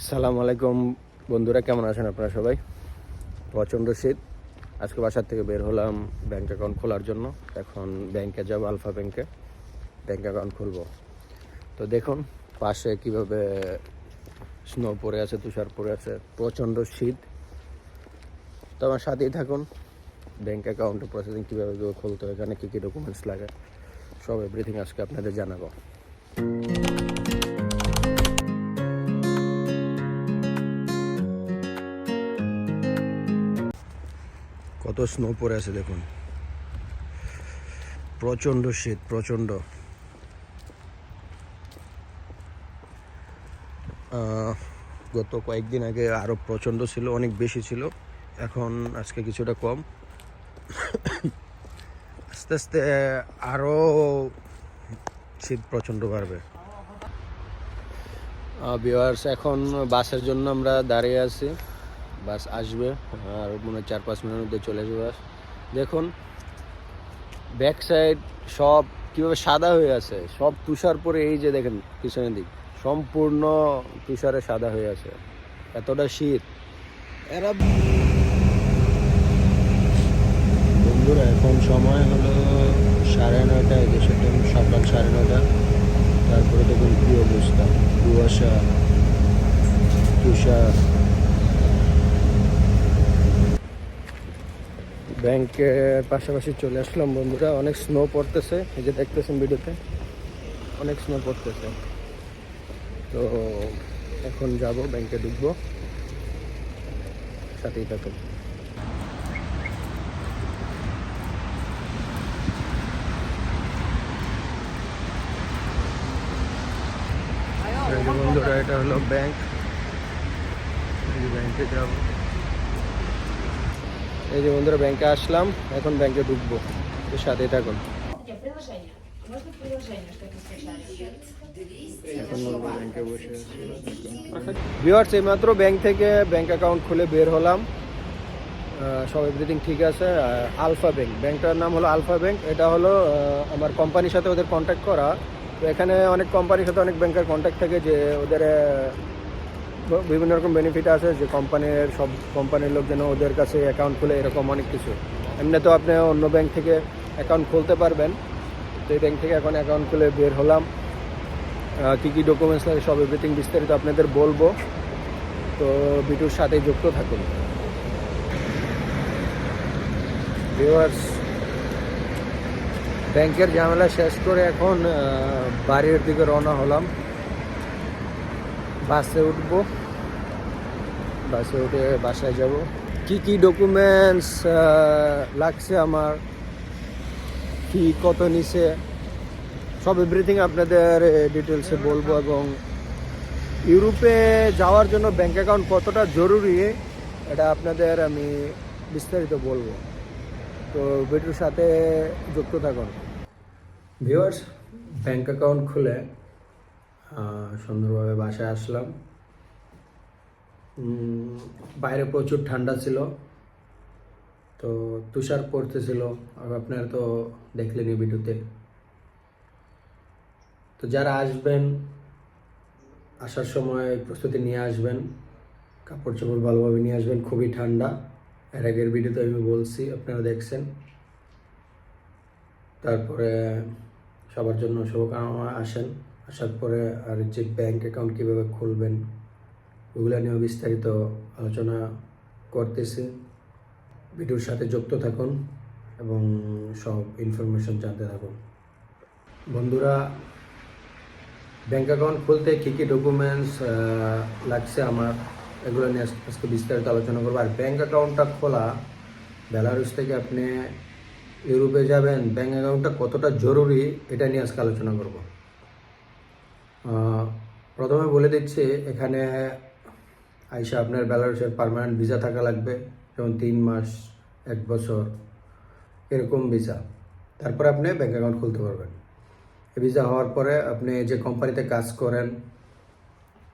আসসালামু আলাইকুম। বন্ধুরা, কেমন আছেন আপনারা সবাই? প্রচণ্ড শীত। আজকে বাসার থেকে বের হলাম ব্যাংক অ্যাকাউন্ট খোলার জন্য। এখন ব্যাংকে যাব, আলফা ব্যাংকে। ব্যাংক অ্যাকাউন্ট খুলব। তো দেখুন, পাশে কীভাবে স্নো পড়ে আছে, তুষার পড়ে আছে। প্রচণ্ড শীত। তো আমার সাথেই থাকুন। ব্যাংক অ্যাকাউন্টে প্রসেসিং কীভাবে খুলতে হয় এখানে কী কী ডকুমেন্টস লাগে, সব এভরিথিং আজকে আপনাদের জানাব। কত স্নো পড়ে আছে দেখুন। প্রচণ্ড শীত, প্রচণ্ড। গত কয়েকদিন আগে আরও প্রচণ্ড ছিল, অনেক বেশি ছিল। এখন আজকে কিছুটা কম। আস্তে আস্তে আরও শীত প্রচণ্ড বাড়বে। বিওয়ার্স এখন বাসের জন্য আমরা দাঁড়িয়ে আছি। বাস আসবে, আর মনে হয় চার পাঁচ মিনিটের মধ্যে চলে আসবে বাস। দেখুন ব্যাক সাইড সব কীভাবে সাদা হয়ে আছে, সব তুষার পরে এই যে দেখেন পিছনের দিক, সম্পূর্ণ তুষারে সাদা হয়ে আছে, এতটা শীত। এরা বন্ধুরা, এখন সময় হলো সাড়ে নয়টা দেশের টাইম সকাল সাড়ে নয়টা। তারপরে দেখুন কী অবস্থা, কুয়াশা, তুষার। ব্যাংকের পাশাপাশি চলে আসলাম, বন্ধুরা। অনেক স্নো পড়তেছে। এই যে দেখতেছেন ভিডিওতে, অনেক স্নো পড়তেছে। তো এখন যাব, ব্যাংকে ঢুকবো। সাথেই থাকুন। বন্ধুরা, এটা হলো ব্যাংক। ব্যাংকে যাব। এই যে বন্ধুরা ব্যাংকে আসলাম, এখন ব্যাংকে ঢুকবো। তো সাথে থাকুন। ভিওয়ার্স এইমাত্র ব্যাংক থেকে ব্যাংক অ্যাকাউন্ট খুলে বের হলাম। সব এভরিথিং ঠিক আছে। আলফা ব্যাংক ব্যাংকটার নাম হলো আলফা ব্যাংক এটা হলো আমার কোম্পানির সাথে ওদের কন্ট্যাক্ট করা। তো এখানে অনেক কোম্পানির সাথে অনেক ব্যাংকের কন্ট্যাক্ট থাকে যে ওদের বিভিন্ন রকম বেনিফিট আছে যে কোম্পানির সব কোম্পানির লোক যেন ওদের কাছে অ্যাকাউন্ট খুলে এরকম অনেক কিছু। এমনি তো আপনি অন্য ব্যাংক থেকে অ্যাকাউন্ট খুলতে পারবেন। তো এই ব্যাংক থেকে এখন অ্যাকাউন্ট খুলে বের হলাম। কী কী ডকুমেন্টস লাগে সব এভরিথিং বিস্তারিত আপনাদের বলব। তো ভিডিওর সাথে যুক্ত থাকুন। ভিউয়ার্স ব্যাংকের ঝামেলা শেষ করে এখন বাড়ির দিকে রওনা হলাম। বাসে উঠবো। বাসে উঠে বাসায় যাব। কি কি ডকুমেন্টস লাগছে আমার? কি, কত নিছে? সব এভরিথিং আপনাদের ডিটেলসে বলব এবং ইউরোপে যাওয়ার জন্য ব্যাংক অ্যাকাউন্ট কতটা জরুরি, এটা আপনাদের আমি বিস্তারিত বলব। তো ভিডিওর সাথে যুক্ত থাকুন। ভিউয়ার্স ব্যাংক অ্যাকাউন্ট খুলে সুন্দরভাবে বাসায় আসলাম। বাইরে প্রচুর ঠান্ডা ছিল, তো তুষার পড়তেছিল, আর আপনারা তো দেখলেনই ভিডিওতে। তো যারা আসবেন, আসার সময় প্রস্তুতি নিয়ে আসবেন, কাপড় চোপড় ভালোভাবে নিয়ে আসবেন, খুবই ঠান্ডা। এর আগের ভিডিওতে আমি বলছি, আপনারা দেখছেন। তারপরে সবার জন্য শুভকামনা, আসেন। আসার পরে আর যে ব্যাংক অ্যাকাউন্ট কীভাবে খুলবেন ওগুলো নিয়েও বিস্তারিত আলোচনা করতেছি। ভিডিওর সাথে যুক্ত থাকুন এবং সব ইনফরমেশন জানতে থাকুন। বন্ধুরা ব্যাঙ্ক অ্যাকাউন্ট খুলতে কী কী ডকুমেন্টস লাগছে আমার, এগুলো নিয়ে আজ- আজকে বিস্তারিত আলোচনা করব। আর ব্যাঙ্ক অ্যাকাউন্টটা খোলা বেলারুস থেকে আপনি ইউরোপে যাবেন ব্যাঙ্ক অ্যাকাউন্টটা কতটা জরুরি, এটা নিয়ে আজকে আলোচনা করব। প্রথমে বলে দিচ্ছি, এখানে আইসা আপনার বেলারুসের পার্মানেন্ট ভিসা থাকা লাগবে যেমন তিন মাস, এক বছর এরকম ভিসা তারপরে আপনি ব্যাঙ্ক অ্যাকাউন্ট খুলতে পারবেন। ভিসা হওয়ার পরে আপনি যে কোম্পানিতে কাজ করেন,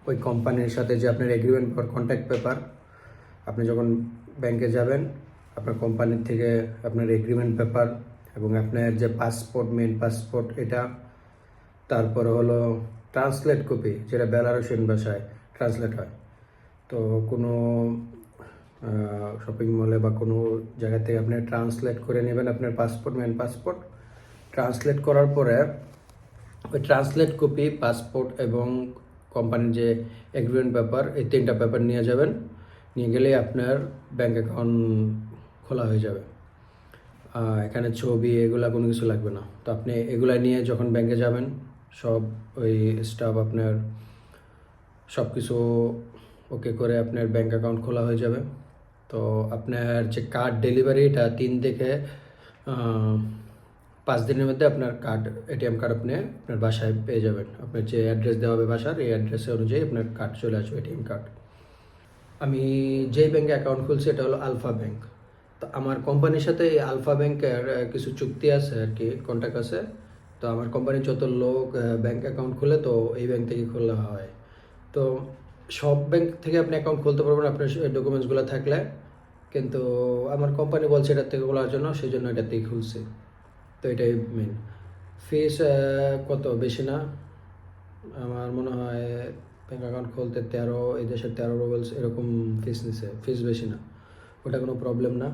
ওই কোম্পানির সাথে যে আপনার এগ্রিমেন্ট পেপার কন্ট্যাক্ট পেপার আপনি যখন ব্যাংকে যাবেন, আপনার কোম্পানির থেকে আপনার এগ্রিমেন্ট পেপার এবং আপনার যে পাসপোর্ট মেন পাসপোর্ট এটা, তারপরে হলো ট্রান্সলেট কপি যেটা বেলারুশিয়ান ভাষায় ট্রান্সলেট হয়। তো কোনো শপিং মলে বা কোনো জায়গা থেকে আপনি ট্রান্সলেট করে নেবেন আপনার পাসপোর্ট মেন পাসপোর্ট ট্রান্সলেট করার পরে ওই ট্রান্সলেট কপি পাসপোর্ট এবং কোম্পানির যে এগ্রিমেন্ট পেপার এই তিনটা পেপার নিয়ে যাবেন। নিয়ে গেলে আপনার ব্যাঙ্ক অ্যাকাউন্ট খোলা হয়ে যাবে। এখানে ছবি এগুলা কোনো কিছু লাগবে না। তো আপনি এগুলা নিয়ে যখন ব্যাংকে যাবেন, সব ওই স্টাফ আপনার সব কিছু ওকে করে আপনার ব্যাঙ্ক অ্যাকাউন্ট খোলা হয়ে যাবে। তো আপনার যে কার্ড ডেলিভারি এটা তিন থেকে পাঁচ দিনের মধ্যে আপনার কার্ড এটিএম কার্ড আপনি আপনার বাসায় পেয়ে যাবেন। আপনার যে অ্যাড্রেস দেওয়া হবে বাসার, এই অ্যাড্রেসে অনুযায়ী আপনার কার্ড চলে আসবে এটিএম কার্ড আমি যে ব্যাঙ্কে অ্যাকাউন্ট খুলছি, এটা হলো আলফা ব্যাঙ্ক তো আমার কোম্পানির সাথে এই আলফা ব্যাংকের কিছু চুক্তি আছে আর কি কন্ট্যাক্ট আছে। তো আমার কোম্পানির যত লোক ব্যাংক অ্যাকাউন্ট খুলে, তো এই ব্যাংক থেকে খোলা হয়। তো সব ব্যাংক থেকে আপনি অ্যাকাউন্ট খুলতে পারবেন, আপনার ডকুমেন্টসগুলো থাকলে। কিন্তু আমার কোম্পানি বলছে এটার থেকে খোলার জন্য সেই জন্য এটা থেকে খুলছে। তো এটাই মেন ফিস কত? বেশি না। আমার মনে হয় ব্যাংক অ্যাকাউন্ট খুলতে তেরো, এই দেশের তেরো রুবেলস এরকম ফিস নিছে। ফিস বেশি না। ওটা কোনো প্রবলেম না।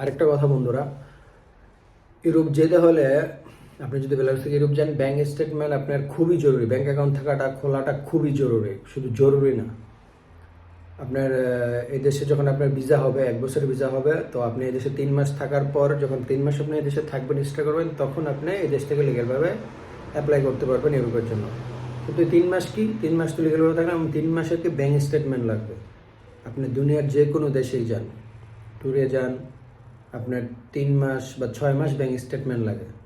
আরেকটা কথা বন্ধুরা, ইউরোপ যেতে হলে আপনি যদি বেলারুস থেকে ইউরোপ যান ব্যাঙ্ক স্টেটমেন্ট আপনার খুবই জরুরি। ব্যাঙ্ক অ্যাকাউন্ট থাকাটা খোলাটা খুবই জরুরি। শুধু জরুরি না। আপনার আহ, এই দেশে যখন আপনার ভিসা হবে এক বছরের ভিসা হবে তো আপনি এদেশে তিন মাস থাকার পর যখন তিন মাস আপনি এদেশে থাকবেন চেষ্টা করবেন তখন আপনি এই দেশ থেকে লিগেলভাবে অ্যাপ্লাই করতে পারবেন ইউরোপের জন্য। কিন্তু তিন মাস কি? তিন মাস তো লিগেলভাবে থাকলে আমার তিন মাসের কি ব্যাংক স্টেটমেন্ট লাগবে। আপনি দুনিয়ার যে কোনো দেশেই যান। ট্যুরে যান আপনার তিন মাস বা ছয় মাস ব্যাঙ্ক স্টেটমেন্ট লাগে।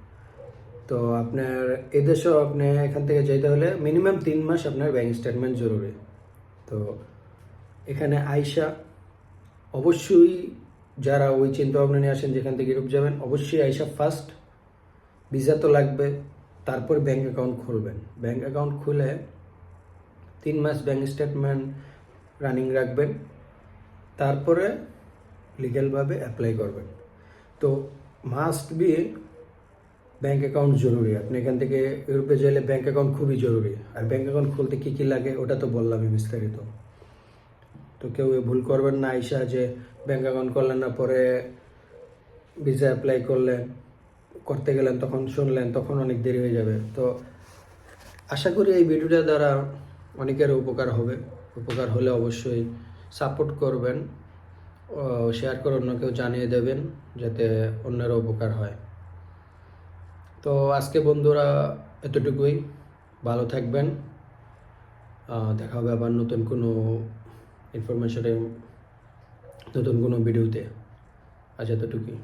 তো আপনার এদেশেও আপনি এখান থেকে যেতে হলে মিনিমাম তিন মাস আপনার ব্যাংক স্টেটমেন্ট জরুরি। তো এখানে আইসা অবশ্যই যারা ওই চিন্তা ভাবনা নিয়ে আসেন যেখান থেকে ইউরোপ যাবেন, অবশ্যই আইসা ফার্স্ট ভিসা তো লাগবে, তারপর ব্যাঙ্ক অ্যাকাউন্ট খুলবেন। ব্যাঙ্ক অ্যাকাউন্ট খুলে তিন মাস ব্যাঙ্ক স্টেটমেন্ট রানিং রাখবেন, তারপরে লিগ্যালভাবে অ্যাপ্লাই করবেন। তো মাস্ট বি ব্যাংক অ্যাকাউন্ট জরুরি। আপনি এখান থেকে ইউরোপে গেলে ব্যাঙ্ক অ্যাকাউন্ট খুবই জরুরি। আর ব্যাঙ্ক অ্যাকাউন্ট খুলতে কী কী লাগে, ওটা তো বললামই বিস্তারিত। তো কেউ ভুল করবেন না, আইসা যে ব্যাঙ্ক অ্যাকাউন্ট করলেন না, পরে ভিসা অ্যাপ্লাই করলেন, করতে গেলেন, তখন শুনলেন, তখন অনেক দেরি হয়ে যাবে। তো আশা করি এই ভিডিওটা দ্বারা অনেকের উপকার হবে। উপকার হলে অবশ্যই সাপোর্ট করবেন শেয়ার করে অন্য কেউ জানিয়ে দেবেন, যাতে অন্যেরও উপকার হয়। তো আজকে বন্ধুরা এতটুকুই। ভালো থাকবেন। দেখা হবে আবার নতুন কোনো ইনফরমেশনে নতুন কোনো ভিডিওতে আচ্ছা এতটুকুই।